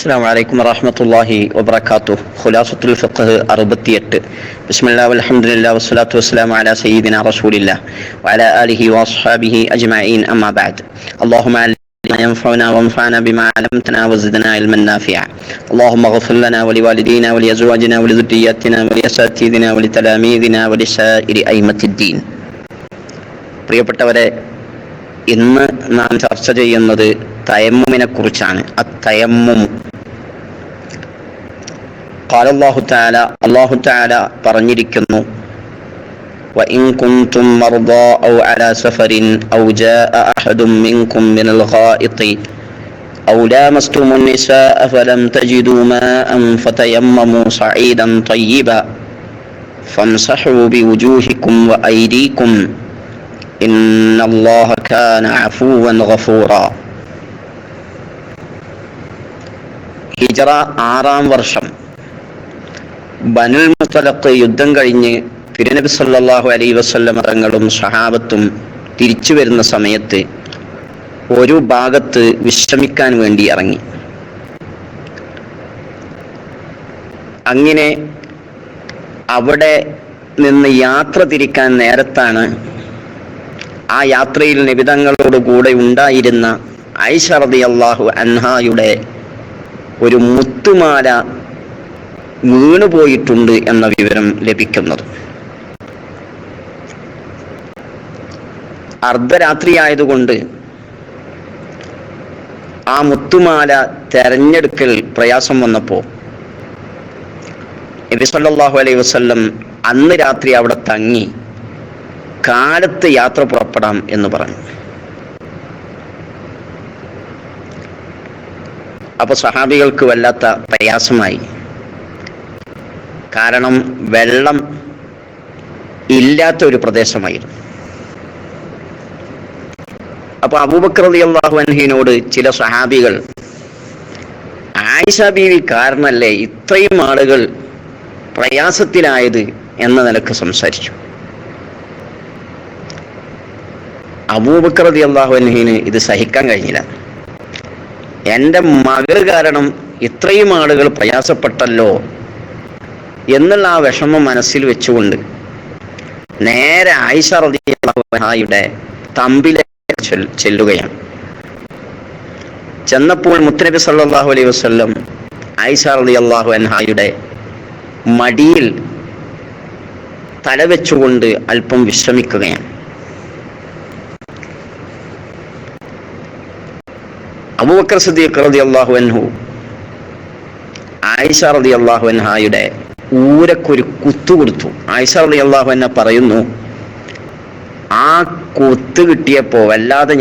السلام عليكم ورحمة الله وبركاته خلاصة الفقه أربتيت بسم الله والحمد لله والصلاة والسلام على سيدنا رسول الله وعلى آله وأصحابه أجمعين أما بعد اللهم علمنا ينفعنا وانفعنا بما علمتنا وزدنا علما نافعا اللهم اغفر لنا ولوالدينا ولأزواجنا ولذرياتنا ولأساتذتنا ولتلاميذنا ولسائر أئمة الدين പ്രിയപ്പെട്ടവരെ ഇന്ന് നാം ചർച്ച ചെയ്യുന്നത് തയമ്മുമിനെ കുറിച്ചാണ് അത്തയമ്മും قال الله تعالى الله تعالى പറഞ്ഞിരിക്കുന്നു وإن كنتم مرضى أو على سفر أو جاء أحد منكم من الغائط أو لامستم النساء فلم تجدوا ماء فتيمموا صعيدا طيبا فامسحوا بوجوهكم وأيديكم إن الله كان عفوا غفورا ഹിജറ ആറാം വർഷം ബനുൽ മുത്തലക്ക് യുദ്ധം കഴിഞ്ഞ് തിരുനബി സല്ലാഹു അലൈ വസ്ല്ലം തങ്ങളും സഹാബത്തും തിരിച്ചു വരുന്ന സമയത്ത് ഒരു ഭാഗത്ത് വിശ്രമിക്കാൻ വേണ്ടി ഇറങ്ങി. അങ്ങനെ അവിടെ നിന്ന് യാത്ര തിരിക്കാൻ നേരത്താണ് ആ യാത്രയിൽ നിബിതങ്ങളോട് കൂടെ ഉണ്ടായിരുന്ന ഐഷറദി അള്ളാഹു അൻഹായുടെ ഒരു മുത്തുമാല വീണുപോയിട്ടുണ്ട് എന്ന വിവരം ലഭിക്കുന്നത്. അർദ്ധരാത്രി ആയതുകൊണ്ട് ആ മുത്തുമാല തെരഞ്ഞെടുക്കൽ പ്രയാസം വന്നപ്പോൾ നബി സല്ലല്ലാഹു അലൈഹി വസല്ലം അന്ന് രാത്രി അവിടെ തങ്ങി കാലത്ത് യാത്ര പുറപ്പെടാം എന്ന് പറഞ്ഞു. അപ്പൊ സഹാബികൾക്ക് വല്ലാത്ത പ്രയാസമായി. കാരണം വെള്ളം ഇല്ലാത്ത ഒരു പ്രദേശമായിരുന്നു. അപ്പൊ അബൂബക്കർ അലി അള്ളാഹു ചില സഹാബികൾ ആയിഷ ബീവി കാരണല്ലേ ഇത്രയും ആളുകൾ പ്രയാസത്തിലായത് എന്ന നിലയ്ക്ക് സംസാരിച്ചു. അബൂബക്കർ അലി അള്ളാഹു ഇത് സഹിക്കാൻ കഴിഞ്ഞില്ല. എന്റെ മകൾ കാരണം ഇത്രയും ആളുകൾ പ്രയാസപ്പെട്ടല്ലോ എന്നുള്ള ആ വിഷമം മനസ്സിൽ വെച്ചുകൊണ്ട് നേരെ ആയിഷ തമ്പിലെ ചെല്ലുകയാണ്. ചെന്നപ്പോൾ മുത്തനബി സല്ലാഹു അലൈഹി വസല്ലം ആയിഷ അള്ളാഹു അൻഹായുടെ മടിയിൽ തലവെച്ചുകൊണ്ട് അല്പം വിശ്രമിക്കുകയാണ്. അബൂബക്കർ സദീഖ് റതി അള്ളാഹു അൻഹു ആയിഷ അള്ളാഹു അൻഹായുടെ ഊരക്കൊരു കുത്തു കൊടുത്തു. ആയിഷ അള്ളി അള്ളാഹു എന്നെ പറയുന്നു ആ കൊത്ത് കിട്ടിയപ്പോൾ വല്ലാതെ